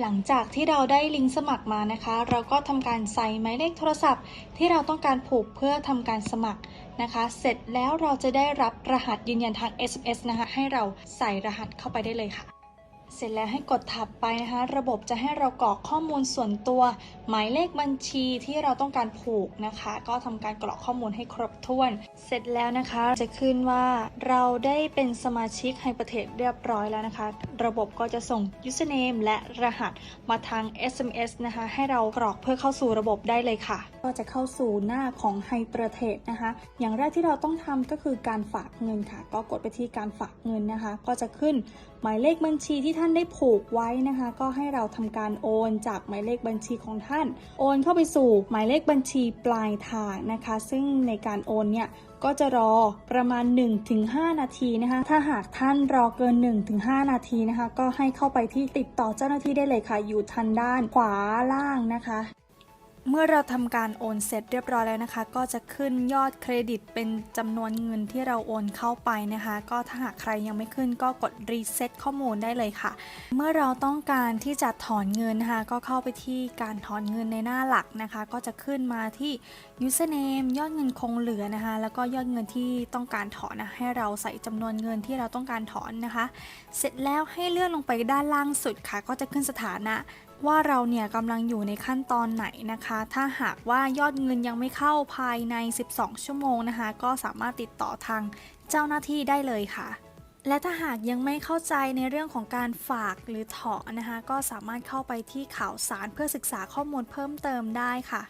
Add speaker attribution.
Speaker 1: หลังจากที่เราได้ลิงก์สมัครมานะคะ เราก็ทำการใส่หมายเลขโทรศัพท์ ที่เราต้องการผูกเพื่อทำการสมัครนะคะ เสร็จแล้วเราจะได้รับรหัสยืนยันทาง SMS นะคะ ให้เราใส่รหัสเข้าไปได้เลยค่ะ เสร็จแล้วให้กดถับไปนะคะ ระบบจะให้เรากรอกข้อมูลส่วนตัว หมายเลขบัญชีที่เราต้องการผูกนะคะ ก็ทำการกรอกข้อมูลให้ครบถ้วน เสร็จแล้วนะคะ จะขึ้นว่าเราได้เป็นสมาชิกไฮเปอร์เทคเรียบร้อยแล้วนะคะ ระบบก็จะส่ง username และรหัสมาทาง SMS นะคะ ให้เรากรอกเพื่อเข้าสู่ระบบได้เลยค่ะ ก็จะเข้าสู่หน้าของไฮเปอร์เทคนะคะ อย่างแรกที่เราต้องทำก็คือการฝากเงินค่ะ ก็กดไปที่การฝากเงินนะคะ ก็จะขึ้นหมายเลขบัญชีที่ท่านได้ผูกไว้นะคะ ก็ให้เราทำการโอนจากหมายเลขบัญชีของท่าน โอนเข้าไปสู่หมายเลขบัญชีปลายทางนะคะ ซึ่งในการโอนเนี่ยก็จะรอประมาณ 1-5 นาทีนะคะ ถ้าหากท่านรอเกิน 1-5 นาทีนะคะ ก็ให้เข้าไปที่ติดต่อเจ้าหน้าที่ได้เลยค่ะ อยู่ทางด้านขวาล่างนะคะ เมื่อเราทำการโอนเสร็จเรียบร้อยแล้วนะคะ ก็จะขึ้นยอดเครดิตเป็นจำนวนเงินที่เราโอนเข้าไปนะคะ ก็ถ้าหากใครยังไม่ขึ้นก็กดรีเซ็ตข้อมูลได้เลยค่ะ เมื่อเราต้องการที่จะถอนเงินนะคะ ก็เข้าไปที่การถอนเงินในหน้าหลักนะคะ ก็จะขึ้นมาที่ username ยอดเงินคงเหลือนะคะ แล้วก็ยอดเงินที่ต้องการถอนนะให้เราใส่จำนวนเงินที่เราต้องการถอนนะคะ เสร็จแล้วให้เลื่อนลงไปด้านล่างสุดค่ะ ก็จะขึ้นสถานะ ว่าเราเนี่ยกำลังอยู่ในขั้นตอนไหนนะคะ ถ้าหากว่ายอดเงินยังไม่เข้าภายใน 12 ชั่วโมงนะคะ ก็สามารถติดต่อทางเจ้าหน้าที่ได้เลยค่ะ และถ้าหากยังไม่เข้าใจในเรื่องของการฝากหรือถอนนะคะ ก็สามารถเข้าไปที่ข่าวสารเพื่อศึกษาข้อมูลเพิ่มเติมได้ค่ะ